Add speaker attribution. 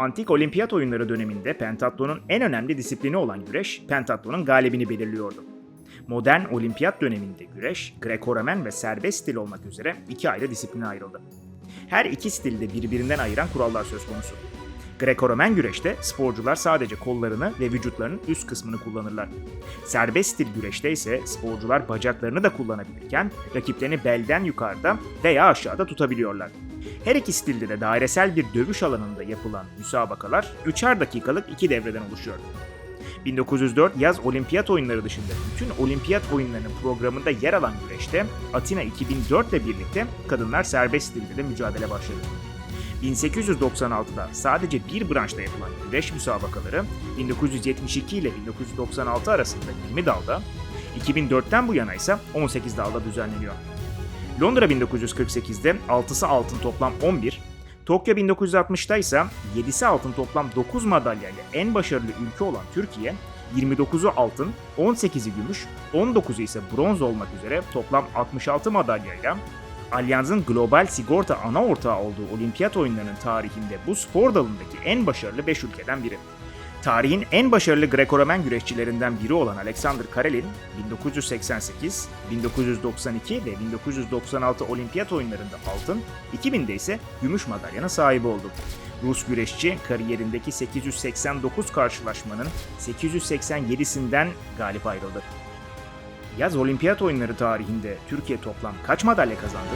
Speaker 1: Antik olimpiyat oyunları döneminde pentatlonun en önemli disiplini olan güreş, pentatlonun galibini belirliyordu. Modern olimpiyat döneminde güreş, Greco-Romen ve serbest stil olmak üzere iki ayrı disipline ayrıldı. Her iki stilde birbirinden ayıran kurallar söz konusu. Greco-Romen güreşte sporcular sadece kollarını ve vücutlarının üst kısmını kullanırlar. Serbest stil güreşte ise sporcular bacaklarını da kullanabilirken rakiplerini belden yukarıda veya aşağıda tutabiliyorlar. Her iki stilde de dairesel bir dövüş alanında yapılan müsabakalar 3'er dakikalık iki devreden oluşuyor. 1904 yaz olimpiyat oyunları dışında bütün olimpiyat oyunlarının programında yer alan güreşte Atina 2004 ile birlikte kadınlar serbest stilde de mücadele başladı. 1896'da sadece bir branşta yapılan güreş müsabakaları 1972 ile 1996 arasında 20 dalda, 2004'ten bu yana ise 18 dalda düzenleniyor. Londra 1948'de 6'sı altın toplam 11, Tokyo 1960'da ise 7'si altın toplam 9 madalyayla en başarılı ülke olan Türkiye, 29'u altın, 18'i gümüş, 19'u ise bronz olmak üzere toplam 66 madalyayla Allianz'ın global sigorta ana ortağı olduğu olimpiyat oyunlarının tarihinde bu spor dalındaki en başarılı 5 ülkeden biri. Tarihin en başarılı Greco-Romen güreşçilerinden biri olan Alexander Karelin, 1988, 1992 ve 1996 olimpiyat oyunlarında altın, 2000'de ise gümüş madalyanın sahibi oldu. Rus güreşçi kariyerindeki 889 karşılaşmanın 887'sinden galip ayrıldı. Yaz olimpiyat oyunları tarihinde Türkiye toplam kaç madalya kazandı?